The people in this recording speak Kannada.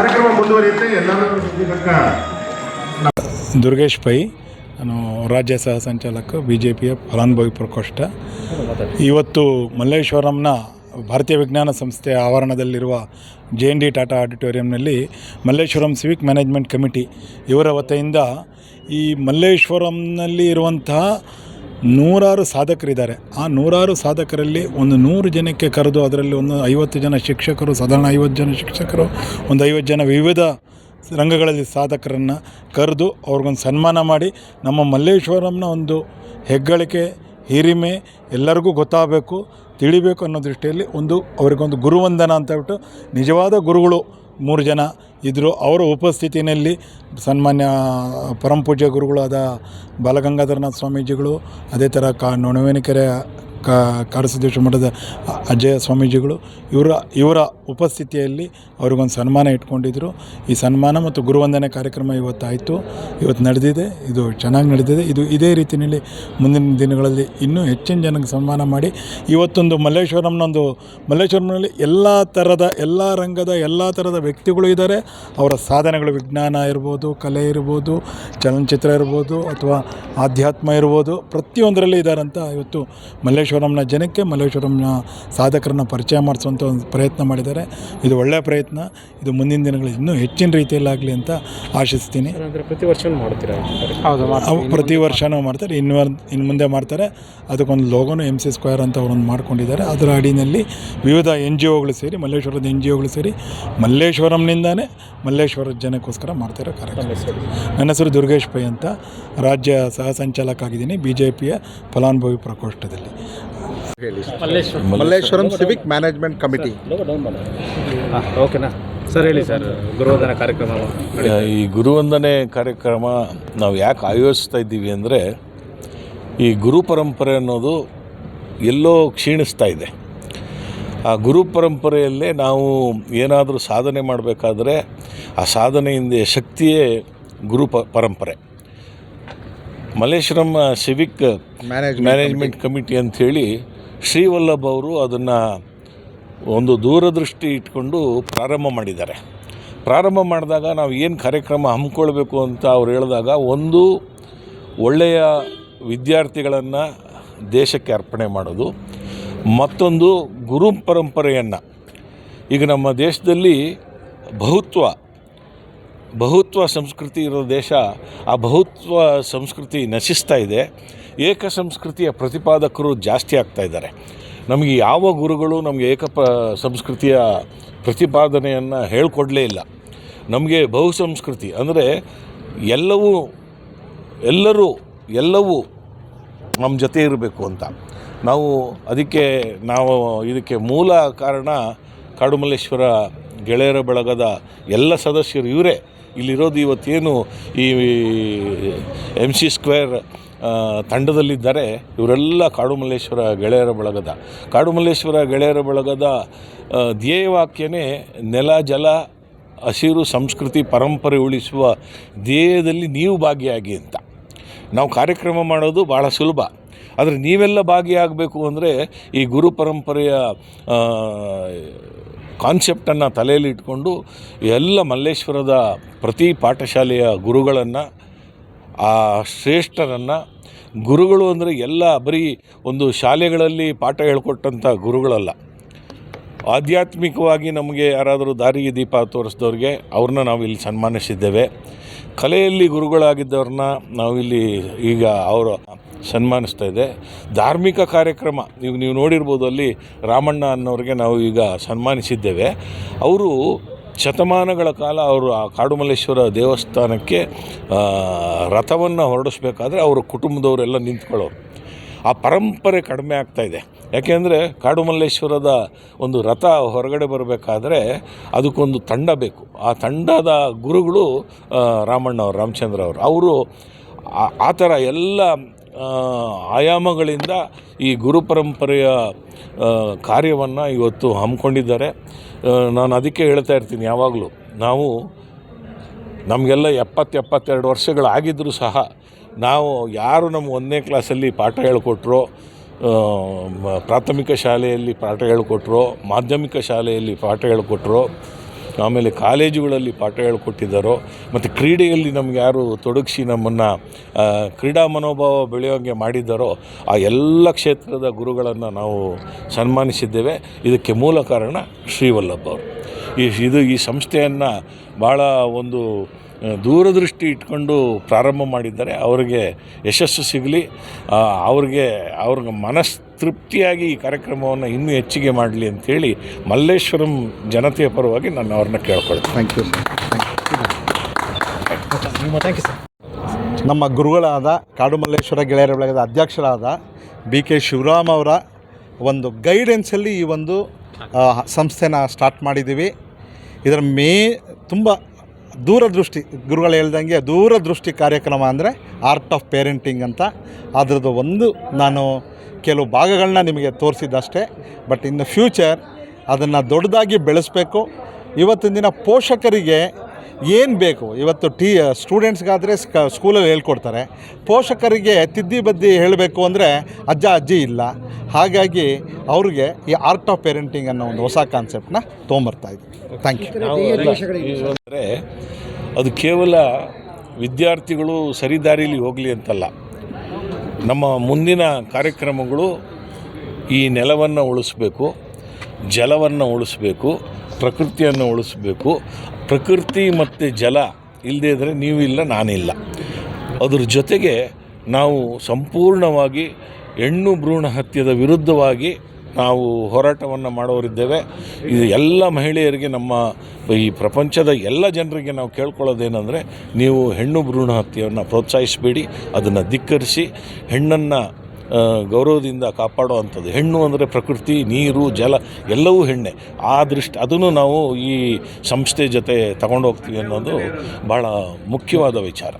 ಕಾರ್ಯಕ್ರಮ ಮುಂದುವರಿಯುತ್ತೆ ಎಲ್ಲರೂ ದುರ್ಗೇಶ್ ಪೈ, ನಾನು ರಾಜ್ಯ ಸಹ ಸಂಚಾಲಕ ಬಿ ಜೆ ಪಿಯ ಫಲಾನುಭವಿ ಪ್ರಕೋಷ್ಠ. ಇವತ್ತು ಮಲ್ಲೇಶ್ವರಂನ ಭಾರತೀಯ ವಿಜ್ಞಾನ ಸಂಸ್ಥೆಯ ಆವರಣದಲ್ಲಿರುವ ಜೆ ಎನ್ ಡಿ ಟಾಟಾ ಆಡಿಟೋರಿಯಂನಲ್ಲಿ ಮಲ್ಲೇಶ್ವರಂ ಸಿವಿಕ್ ಮ್ಯಾನೇಜ್ಮೆಂಟ್ ಕಮಿಟಿ ಇವರ ವತಿಯಿಂದ ಈ ಮಲ್ಲೇಶ್ವರಂನಲ್ಲಿ ಇರುವಂತಹ ನೂರಾರು ಸಾಧಕರಿದ್ದಾರೆ. ಆ ನೂರಾರು ಸಾಧಕರಲ್ಲಿ ಒಂದು ನೂರು ಜನಕ್ಕೆ ಕರೆದು ಅದರಲ್ಲಿ ಒಂದು ಐವತ್ತು ಜನ ಶಿಕ್ಷಕರು, ಸಾಧಾರಣ ಐವತ್ತು ಜನ ಶಿಕ್ಷಕರು, ಒಂದು ಐವತ್ತು ಜನ ವಿವಿಧ ರಂಗಗಳಲ್ಲಿ ಸಾಧಕರನ್ನು ಕರೆದು ಅವ್ರಿಗೊಂದು ಸನ್ಮಾನ ಮಾಡಿ ನಮ್ಮ ಮಲ್ಲೇಶ್ವರಂನ ಒಂದು ಹೆಗ್ಗಳಿಕೆ, ಹಿರಿಮೆ ಎಲ್ಲರಿಗೂ ಗೊತ್ತಾಗಬೇಕು, ತಿಳಿಬೇಕು ಅನ್ನೋ ದೃಷ್ಟಿಯಲ್ಲಿ ಒಂದು ಅವರಿಗೊಂದು ಗುರುವಂದನ ಅಂತ ಹೇಳ್ಬಿಟ್ಟು ನಿಜವಾದ ಗುರುಗಳು ಮೂರು ಜನ ಇದ್ದರು ಅವರ ಉಪಸ್ಥಿತಿಯಲ್ಲಿ ಸನ್ಮಾನ್ಯ ಪರಮ ಪೂಜ್ಯ ಗುರುಗಳಾದ ಬಾಲಗಂಗಾಧರನಾಥ ಸ್ವಾಮೀಜಿಗಳು, ಅದೇ ಥರ ಕಾ ನೊಣವೇನಿಕೆರೆ ಕಾ ಕಾಡಸಿದ್ದೇಶ ಮಠದ ಅಜಯ ಸ್ವಾಮೀಜಿಗಳು, ಇವರ ಇವರ ಉಪಸ್ಥಿತಿಯಲ್ಲಿ ಅವ್ರಿಗೊಂದು ಸನ್ಮಾನ ಇಟ್ಕೊಂಡಿದ್ದರು ಈ ಸನ್ಮಾನ ಮತ್ತು ಗುರುವಂದನೆ ಕಾರ್ಯಕ್ರಮ ಇವತ್ತಾಯಿತು. ಇವತ್ತು ನಡೆದಿದೆ. ಇದು ಚೆನ್ನಾಗಿ ನಡೆದಿದೆ. ಇದು ಇದೇ ರೀತಿಯಲ್ಲಿ ಮುಂದಿನ ದಿನಗಳಲ್ಲಿ ಇನ್ನೂ ಹೆಚ್ಚಿನ ಜನಕ್ಕೆ ಸನ್ಮಾನ ಮಾಡಿ, ಇವತ್ತೊಂದು ಮಲ್ಲೇಶ್ವರಂನೊಂದು, ಮಲ್ಲೇಶ್ವರಂನಲ್ಲಿ ಎಲ್ಲ ಥರದ ಎಲ್ಲ ರಂಗದ, ಎಲ್ಲ ಥರದ ವ್ಯಕ್ತಿಗಳು ಇದ್ದಾರೆ. ಅವರ ಸಾಧನೆಗಳು ವಿಜ್ಞಾನ ಇರ್ಬೋದು, ಕಲೆ ಇರ್ಬೋದು, ಚಲನಚಿತ್ರ ಇರ್ಬೋದು ಅಥವಾ ಆಧ್ಯಾತ್ಮ ಇರ್ಬೋದು. ಪ್ರತಿಯೊಂದರಲ್ಲಿ ಇದ್ದಾರೆ ಅಂತ ಇವತ್ತು ಮಲ್ಲೇಶ್ವರಂನ ಜನಕ್ಕೆ ಮಲ್ಲೇಶ್ವರಂನ ಸಾಧಕರನ್ನು ಪರಿಚಯ ಮಾಡಿಸುವಂಥ ಒಂದು ಪ್ರಯತ್ನ ಮಾಡಿದ್ದಾರೆ. ಇದು ಒಳ್ಳೆಯ ಪ್ರಯತ್ನ. ಇದು ಮುಂದಿನ ದಿನಗಳಲ್ಲಿ ಇನ್ನೂ ಹೆಚ್ಚಿನ ರೀತಿಯಲ್ಲಾಗಲಿ ಅಂತ ಆಶಿಸ್ತೀನಿ. ಪ್ರತಿ ವರ್ಷವೂ ಮಾಡ್ತೀರಾ ಹೌದು ಅವು ಪ್ರತಿ ವರ್ಷವೂ ಮಾಡ್ತಾರೆ. ಇನ್ನು ಇನ್ನು ಮುಂದೆ ಮಾಡ್ತಾರೆ. ಅದಕ್ಕೊಂದು ಲೋಗೋನು ಎಂ ಸಿ ಸ್ಕ್ವೇರ್ ಅಂತ ಅವರೊಂದು ಮಾಡ್ಕೊಂಡಿದ್ದಾರೆ. ಅದರ ಅಡಿನಲ್ಲಿ ವಿವಿಧ ಎನ್ ಜಿ ಒಗಳು ಸೇರಿ ಮಲ್ಲೇಶ್ವರದ ಎನ್ ಜಿ ಒಗಳು ಸೇರಿ ಮಲ್ಲೇಶ್ವರಂನಿಂದಾನೇ ಮಲ್ಲೇಶ್ವರದ ಜನಕ್ಕೋಸ್ಕರ ಮಾಡ್ತಿರೋ ಕಾರ್ಯಕ್ರಮ. ನನ್ನ ಹೆಸರು ದುರ್ಗೇಶ್ ಪೈ ಅಂತ ರಾಜ್ಯ ಸಹ ಸಂಚಾಲಕ ಆಗಿದ್ದೀನಿ. ಬಿ ಜೆ ಪಿಯ ಫಲಾನುಭವಿ ಪ್ರಕೋಷ್ಠದಲ್ಲಿ. ಮಲ್ಲೇಶ್ವರಂ. ಸಿವಿಕ್ ಮ್ಯಾನೇಜ್ಮೆಂಟ್ ಕಮಿಟಿ ಓಕೆನಾ? ಸರ್ ಹೇಳಿ ಸರ್ ಗುರುವಂದನೆ ಕಾರ್ಯಕ್ರಮ ಈ ಗುರುವಂದನೆ ಕಾರ್ಯಕ್ರಮ ನಾವು ಯಾಕೆ ಆಯೋಜಿಸ್ತಾ ಇದ್ದೀವಿ ಅಂದರೆ ಈ ಗುರು ಪರಂಪರೆ ಅನ್ನೋದು ಎಲ್ಲೋ ಕ್ಷೀಣಿಸ್ತಾ ಇದೆ. ಆ ಗುರು ಪರಂಪರೆಯಲ್ಲೇ ನಾವು ಏನಾದರೂ ಸಾಧನೆ ಮಾಡಬೇಕಾದ್ರೆ ಆ ಸಾಧನೆಯಿಂದ ಶಕ್ತಿಯೇ ಗುರು ಪ ಪರಂಪರೆ. Malleshwaram civic manage management committee ಅಂಥೇಳಿ ಶ್ರೀವಲ್ಲಭ್ ಅವರು ಅದನ್ನು ಒಂದು ದೂರದೃಷ್ಟಿ ಇಟ್ಕೊಂಡು ಪ್ರಾರಂಭ ಮಾಡಿದ್ದಾರೆ. ಪ್ರಾರಂಭ ಮಾಡಿದಾಗ ನಾವು ಏನು ಕಾರ್ಯಕ್ರಮ ಹಮ್ಮಿಕೊಳ್ಬೇಕು ಅಂತ ಅವ್ರು ಹೇಳಿದಾಗ ಒಂದು ಒಳ್ಳೆಯ ವಿದ್ಯಾರ್ಥಿಗಳನ್ನು ದೇಶಕ್ಕೆ ಅರ್ಪಣೆ ಮಾಡೋದು, ಮತ್ತೊಂದು ಗುರು ಪರಂಪರೆಯನ್ನು. ಈಗ ನಮ್ಮ ದೇಶದಲ್ಲಿ ಬಹುತ್ವ ಬಹುತ್ವ ಸಂಸ್ಕೃತಿ ಇರೋ ದೇಶ, ಆ ಬಹುತ್ವ ಸಂಸ್ಕೃತಿ ನಶಿಸ್ತಾ ಇದೆ. ಏಕ ಸಂಸ್ಕೃತಿಯ ಪ್ರತಿಪಾದಕರು ಜಾಸ್ತಿ ಆಗ್ತಾ ಇದ್ದಾರೆ. ನಮಗೆ ಯಾವ ಗುರುಗಳು ನಮಗೆ ಏಕ ಪ ಸಂಸ್ಕೃತಿಯ ಪ್ರತಿಪಾದನೆಯನ್ನು ಹೇಳ್ಕೊಡಲೇ ಇಲ್ಲ. ನಮಗೆ ಬಹು ಸಂಸ್ಕೃತಿ ಅಂದರೆ ಎಲ್ಲವೂ, ಎಲ್ಲರೂ, ಎಲ್ಲವೂ ನಮ್ಮ ಜೊತೆ ಇರಬೇಕು ಅಂತ. ನಾವು ಅದಕ್ಕೆ, ನಾವು ಇದಕ್ಕೆ ಮೂಲ ಕಾರಣ ಕಾಡುಮಲ್ಲೇಶ್ವರ ಗೆಳೆಯರ ಬಳಗದ ಎಲ್ಲ ಸದಸ್ಯರು ಇವರೇ. ಇಲ್ಲಿರೋದು ಇವತ್ತೇನು ಈ ಎಂ ಸಿ ಸ್ಕ್ವೇರ್ ತಂಡದಲ್ಲಿದ್ದಾರೆ ಇವರೆಲ್ಲ ಕಾಡುಮಲ್ಲೇಶ್ವರ ಗೆಳೆಯರ ಬಳಗದ. ಕಾಡುಮಲ್ಲೇಶ್ವರ ಗೆಳೆಯರ ಬಳಗದ ಧ್ಯೇಯವಾಕ್ಯನೇ ನೆಲ, ಜಲ, ಹಸಿರು ಸಂಸ್ಕೃತಿ ಪರಂಪರೆ ಉಳಿಸುವ ಧ್ಯೇಯದಲ್ಲಿ ನೀವು ಭಾಗಿಯಾಗಿ ಅಂತ. ನಾವು ಕಾರ್ಯಕ್ರಮ ಮಾಡೋದು ಭಾಳ ಸುಲಭ. ಆದರೆ ನೀವೆಲ್ಲ ಭಾಗಿಯಾಗಬೇಕು ಅಂದರೆ ಈ ಗುರು ಪರಂಪರೆಯ ಕಾನ್ಸೆಪ್ಟನ್ನು ತಲೆಯಲ್ಲಿ ಇಟ್ಕೊಂಡು ಎಲ್ಲ ಮಲ್ಲೇಶ್ವರದ ಪ್ರತಿ ಪಾಠಶಾಲೆಯ ಗುರುಗಳನ್ನು ಆ ಶ್ರೇಷ್ಠರನ್ನು ಗುರುಗಳು ಅಂದರೆ ಎಲ್ಲ ಬರೀ ಒಂದು ಶಾಲೆಗಳಲ್ಲಿ ಪಾಠ ಹೇಳ್ಕೊಟ್ಟಂಥ ಗುರುಗಳಲ್ಲ. ಆಧ್ಯಾತ್ಮಿಕವಾಗಿ ನಮಗೆ ಯಾರಾದರೂ ದಾರಿಗೆ ದೀಪ ತೋರಿಸಿದವ್ರಿಗೆ ಅವ್ರನ್ನ ನಾವು ಇಲ್ಲಿ ಸನ್ಮಾನಿಸಿದ್ದೇವೆ. ಕಲೆಯಲ್ಲಿ ಗುರುಗಳಾಗಿದ್ದವ್ರನ್ನ ನಾವಿಲ್ಲಿ ಈಗ ಅವರು ಸನ್ಮಾನಿಸ್ತಾ ಇದೆ. ಧಾರ್ಮಿಕ ಕಾರ್ಯಕ್ರಮ ನೀವು ನೀವು ನೋಡಿರ್ಬೋದು ಅಲ್ಲಿ ರಾಮಣ್ಣ ಅನ್ನೋರಿಗೆ ನಾವು ಈಗ ಸನ್ಮಾನಿಸಿದ್ದೇವೆ. ಅವರು ಶತಮಾನಗಳ ಕಾಲ ಅವರು ಆ ಕಾಡುಮಲ್ಲೇಶ್ವರ ದೇವಸ್ಥಾನಕ್ಕೆ ರಥವನ್ನು ಹೊರಡಿಸ್ಬೇಕಾದ್ರೆ ಅವರ ಕುಟುಂಬದವರೆಲ್ಲ ನಿಂತ್ಕೊಳ್ಳೋರು. ಆ ಪರಂಪರೆ ಕಡಿಮೆ ಆಗ್ತಾ ಇದೆ. ಯಾಕೆಂದರೆ ಕಾಡುಮಲ್ಲೇಶ್ವರದ ಒಂದು ರಥ ಹೊರಗಡೆ ಬರಬೇಕಾದ್ರೆ ಅದಕ್ಕೊಂದು ತಂಡ ಬೇಕು. ಆ ತಂಡದ ಗುರುಗಳು ರಾಮಣ್ಣ ಅವರು ರಾಮಚಂದ್ರ ಅವರು ಅವರು ಆ- ಥರ ಎಲ್ಲ ಆಯಾಮಗಳಿಂದ ಈ ಗುರು ಪರಂಪರೆಯ ಕಾರ್ಯವನ್ನು ಇವತ್ತು ಹಮ್ಮಿಕೊಂಡಿದ್ದಾರೆ. ನಾನು ಅದಕ್ಕೆ ಹೇಳ್ತಾ ಇರ್ತೀನಿ, ಯಾವಾಗಲೂ ನಾವು ನಮಗೆಲ್ಲ ಎಪ್ಪತ್ತು ಎಪ್ಪತ್ತೆರಡು ವರ್ಷಗಳಾಗಿದ್ದರೂ ಸಹ ನಾವು ಯಾರು ನಮ್ಮ ಒಂದನೇ ಕ್ಲಾಸಲ್ಲಿ ಪಾಠ ಹೇಳ್ಕೊಟ್ರೋ ಪ್ರಾಥಮಿಕ ಶಾಲೆಯಲ್ಲಿ ಪಾಠ ಹೇಳ್ಕೊಟ್ರೋ, ಮಾಧ್ಯಮಿಕ ಶಾಲೆಯಲ್ಲಿ ಪಾಠ ಹೇಳಿಕೊಟ್ರೋ ಆಮೇಲೆ ಕಾಲೇಜುಗಳಲ್ಲಿ ಪಾಠ ಹೇಳ್ಕೊಟ್ಟಿದ್ದಾರೋ, ಮತ್ತು ಕ್ರೀಡೆಯಲ್ಲಿ ನಮ್ಗೆ ಯಾರು ತೊಡಗಿಸಿ ನಮ್ಮನ್ನು ಕ್ರೀಡಾ ಮನೋಭಾವ ಬೆಳೆಯೋಂಗೆ ಮಾಡಿದ್ದಾರೋ, ಆ ಎಲ್ಲ ಕ್ಷೇತ್ರದ ಗುರುಗಳನ್ನು ನಾವು ಸನ್ಮಾನಿಸಿದ್ದೇವೆ. ಇದಕ್ಕೆ ಮೂಲ ಕಾರಣ ಶ್ರೀವಲ್ಲಭ ಅವರು. ಈ, ಇದು ಈ ಸಂಸ್ಥೆಯನ್ನು ಭಾಳ ಒಂದು ದೂರದೃಷ್ಟಿ ಇಟ್ಕೊಂಡು ಪ್ರಾರಂಭ ಮಾಡಿದ್ದಾರೆ. ಅವರಿಗೆ ಯಶಸ್ಸು ಸಿಗಲಿ. ಅವ್ರಿಗೆ ಅವ್ರಿಗೆ ಮನಸ್ತೃಪ್ತಿಯಾಗಿ ಈ ಕಾರ್ಯಕ್ರಮವನ್ನು ಇನ್ನೂ ಹೆಚ್ಚಿಗೆ ಮಾಡಲಿ ಅಂಥೇಳಿ ಮಲ್ಲೇಶ್ವರಂ ಜನತೆಯ ಪರವಾಗಿ ನಾನು ಅವ್ರನ್ನ ಕೇಳ್ಕೊಳ್ತೀನಿ. Thank you sir thank you sir ನಮ್ಮ ಗುರುಗಳಾದ ಕಾಡು ಮಲ್ಲೇಶ್ವರ ಗೆಳೆಯರ ಬಳಗದ ಅಧ್ಯಕ್ಷರಾದ ಬಿ ಕೆ ಶಿವರಾಮ್ ಅವರ ಒಂದು ಗೈಡೆನ್ಸಲ್ಲಿ ಈ ಒಂದು ಸಂಸ್ಥೆನ ಸ್ಟಾರ್ಟ್ ಮಾಡಿದ್ದೀವಿ. ಇದರ ಮೇ ತುಂಬ ದೂರದೃಷ್ಟಿ, ಗುರುಗಳು ಹೇಳ್ದಂಗೆ ದೂರದೃಷ್ಟಿ ಕಾರ್ಯಕ್ರಮ ಅಂದರೆ ಆರ್ಟ್ ಆಫ್ ಪೇರೆಂಟಿಂಗ್ ಅಂತ. ಅದರದ್ದು ಒಂದು ನಾನು ಕೆಲವು ಭಾಗಗಳನ್ನ ನಿಮಗೆ ತೋರಿಸಿದ್ದಷ್ಟೇ. ಬಟ್ ಇನ್ ಫ್ಯೂಚರ್ ಅದನ್ನು ದೊಡ್ಡದಾಗಿ ಬೆಳೆಸಬೇಕು. ಇವತ್ತಿನ ದಿನ ಪೋಷಕರಿಗೆ ಏನು ಬೇಕು? ಇವತ್ತು ಟೀ ಸ್ಟೂಡೆಂಟ್ಸ್ಗಾದರೆ ಸ್ಕ ಸ್ಕೂಲಲ್ಲಿ ಹೇಳ್ಕೊಡ್ತಾರೆ. ಪೋಷಕರಿಗೆ ತಿದ್ದಿ ಬದ್ದಿ ಹೇಳಬೇಕು ಅಂದರೆ ಅಜ್ಜ ಅಜ್ಜಿ ಇಲ್ಲ. ಹಾಗಾಗಿ ಅವ್ರಿಗೆ ಈ ಆರ್ಟ್ ಆಫ್ ಪೇರೆಂಟಿಂಗ್ ಅನ್ನೋ ಒಂದು ಹೊಸ ಕಾನ್ಸೆಪ್ಟನ್ನ ತೊಗೊಂಬರ್ತಾ ಇದ್ದೀವಿ ಥ್ಯಾಂಕ್ ಯು ಅಂದರೆ ಅದು ಕೇವಲ ವಿದ್ಯಾರ್ಥಿಗಳು ಸರಿದಾರಿಲಿ ಹೋಗಲಿ ಅಂತಲ್ಲ. ನಮ್ಮ ಮುಂದಿನ ಕಾರ್ಯಕ್ರಮಗಳು ಈ ನೆಲವನ್ನು ಉಳಿಸ್ಬೇಕು ಜಲವನ್ನು ಉಳಿಸ್ಬೇಕು ಪ್ರಕೃತಿಯನ್ನು ಉಳಿಸ್ಬೇಕು. ಪ್ರಕೃತಿ ಮತ್ತು ಜಲ ಇಲ್ಲದೇ ಇದ್ದರೆ ನೀವು ಇಲ್ಲ, ನಾನಿಲ್ಲ. ಅದ್ರ ಜೊತೆಗೆ ನಾವು ಸಂಪೂರ್ಣವಾಗಿ ಹೆಣ್ಣು ಭ್ರೂಣ ಹತ್ಯದ ವಿರುದ್ಧವಾಗಿ ನಾವು ಹೋರಾಟವನ್ನು ಮಾಡೋರಿದ್ದೇವೆ. ಇದು ಎಲ್ಲ ಮಹಿಳೆಯರಿಗೆ ನಮ್ಮ ಈ ಪ್ರಪಂಚದ ಎಲ್ಲ ಜನರಿಗೆ ನಾವು ಕೇಳ್ಕೊಳ್ಳೋದೇನೆಂದರೆ ನೀವು ಹೆಣ್ಣು ಭ್ರೂಣ ಹತ್ಯೆಯನ್ನು ಪ್ರೋತ್ಸಾಹಿಸಬೇಡಿ, ಅದನ್ನು ಧಿಕ್ಕರಿಸಿ, ಹೆಣ್ಣನ್ನು ಗೌರವದಿಂದ ಕಾಪಾಡುವಂಥದ್ದು. ಹೆಣ್ಣು ಅಂದರೆ ಪ್ರಕೃತಿ ನೀರು ಜಲ ಎಲ್ಲವೂ ಹೆಣ್ಣೆ. ಆ ದೃಷ್ಟಿ ಅದನ್ನು ನಾವು ಈ ಸಂಸ್ಥೆ ಜೊತೆ ತಗೊಂಡು ಹೋಗ್ತೀವಿ ಅನ್ನೋದು ಭಾಳ ಮುಖ್ಯವಾದ ವಿಚಾರ.